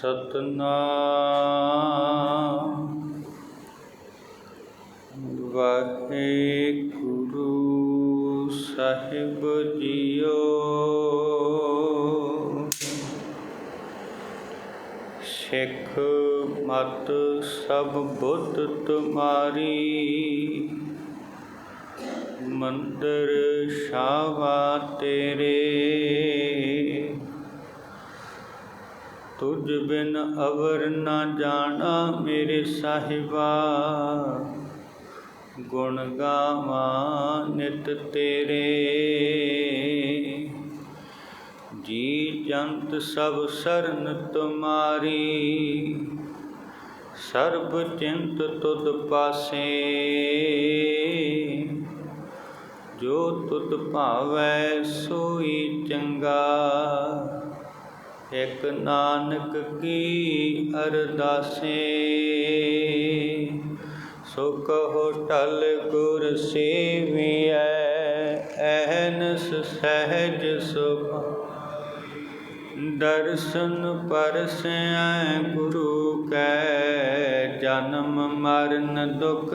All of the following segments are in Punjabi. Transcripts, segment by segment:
ਸਤਨਾਮ। ਵਾਹਿਗੁਰੂ ਸਾਹਿਬ ਜੀਓ। ਸਿੱਖ ਮਤ ਸਭ ਬੁੱਧ ਤੁਮਾਰੀ। ਮੰਦਰ ਸ਼ਾਵਾ ਤੇਰੇ। ਤੁਝ ਬਿਨ ਅਵਰ ਨਾ ਜਾਣਾ ਮੇਰੇ ਸਾਹਿਬਾ। ਗੁਣ ਗਾਵਾਂ ਨਿਤ ਤੇਰੇ। ਜੀ ਜੰਤ ਸਭ ਸਰਨ ਤੁਮਾਰੀ। ਸਰਬ ਚਿੰਤ ਤੁਧ ਪਾਸੇ। ਜੋ ਤੁਧ ਭਾਵੈ ਸੋਈ ਚੰਗਾ। ਇਕ ਨਾਨਕ ਕੀ ਅਰਦਾਸੇ। ਸੁਖ ਹੋਟਲ ਗੁਰ ਸੇਵੀਐ, ਐਨਸ ਸਹਿਜ ਸੁਭਾ। ਦਰਸ਼ਨ ਪਰਸੈ ਗੁਰੂ ਕੈ, ਜਨਮ ਮਰਨ ਦੁਖ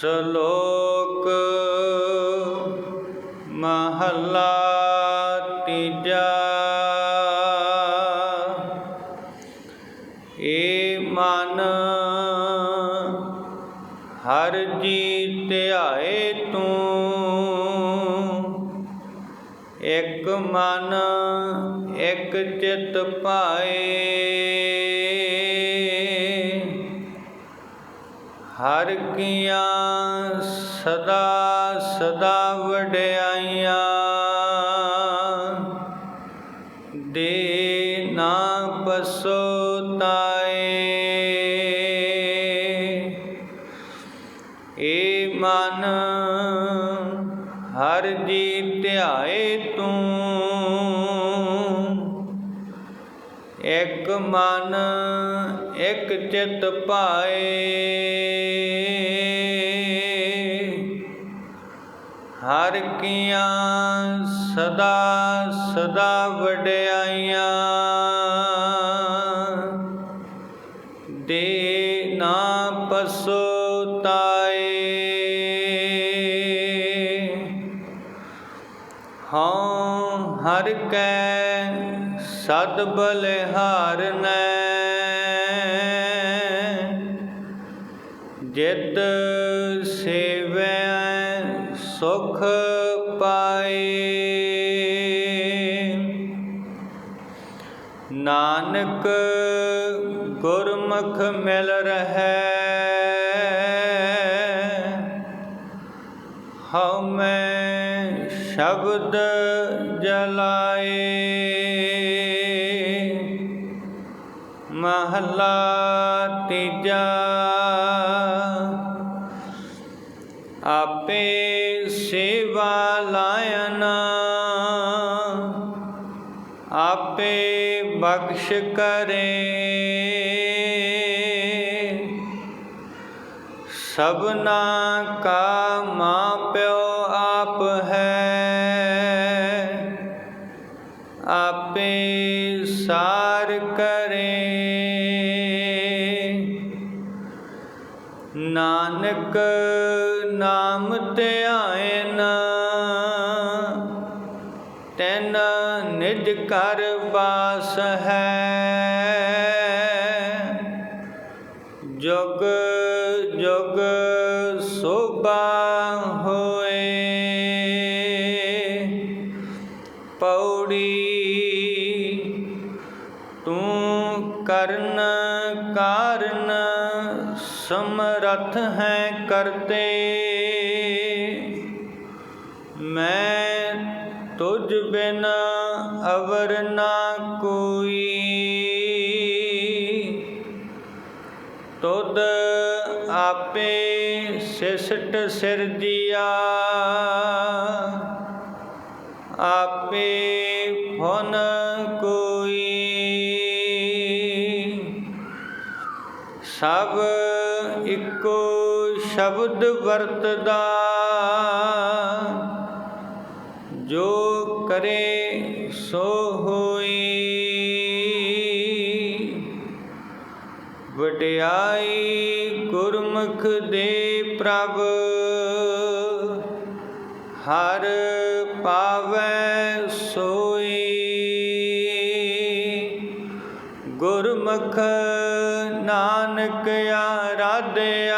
ਸ਼ਲੋਕ ਮਹਲਾ ਤੀਜਾ ਏ ਮਨ ਹਰ ਜੀ ਧਿਆਏ ਤੂੰ। ਇੱਕ ਮਨ, ਇਕ ਚਿਤ ਪਾਏ। ਹਰ ਕੀਆਂ ਸਦਾ ਸਦਾ ਵਡਿਆਈਆਂ ਦੇ ਨਾ ਪਸੋਤਾਏ ਏ ਮਨ ਹਰ ਜੀ ਧਿਆਏ ਤੂੰ। ਇੱਕ ਮਨ ਇਕ ਚਿਤ ਪਾਏ। ਹਰ ਕੀਆਂ ਸਦਾ ਸਦਾ ਵਡਿਆਈਆਂ। ਦੇ ਨਾ ਪਸੋਤਾਏ ਹਉ ਹਰ ਕੈ ਸਦ ਬਲਿਹਾਰਨੈ ਜਿਤ ਸੇਵੈ ਸੁਖ ਪਾਏ। ਨਾਨਕ ਗੁਰਮੁਖ ਮਿਲ ਰਹੈ ਹਉ ਮੈਂ ਸ਼ਬਦ ਜਲਾਏ। ਮਹਲਾ ਤੀਜਾ ਆਪੇ ਬਖਸ਼ ਕਰੇ। ਸਭਨਾ ਕਾ ਮਾਂ ਪਿਓ ਆਪ ਹੈ। ਆਪੇ ਸਾਰ ਕਰੇ। ਨਾਨਕ ਨਾਮ ਧਿਆਇਨ ਤੈਨ ਨਿਜ ਕਰ ਵਾਸ ਹੈ। ਜੁਗ ਜੁਗ ਸੋਭਾ ਹੋਏ। ਪੌੜੀ ਤੂੰ ਕਰਨ ਕਾਰਨ ਸਮਰਥ ਹੈ ਕਰਤੇ। ਬਿਨ ਅਵਰ ਨਾ ਕੋਈ। ਤੁਧ ਆਪੇ ਸਿਸਟ ਸਿਰਜਿਆ। ਆਪੇ ਫਨ ਕੋਈ। ਸਭ ਇੱਕੋ ਸ਼ਬਦ ਵਰਤਦਾ। ਜੋ ਕਰੇ ਸੋ ਹੋਈ। ਵਡਿਆਈ ਗੁਰਮੁਖ ਦੇ ਪ੍ਰਭ ਹਰ ਪਾਵੈ ਸੋਈ। ਗੁਰਮੁਖ ਨਾਨਕ ਆਰਾਧਿਆ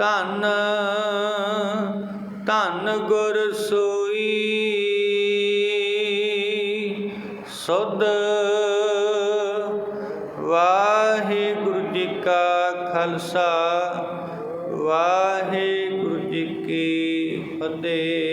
ਧੰਨ ਧੰਨ ਗੁਰ ਸੋਈ। ਸੁਧ ਵਾਹਿਗੁਰੂ ਜੀ ਕਾ ਖਾਲਸਾ ਵਾਹਿਗੁਰੂ ਜੀ ਕੀ ਫਤਿਹ।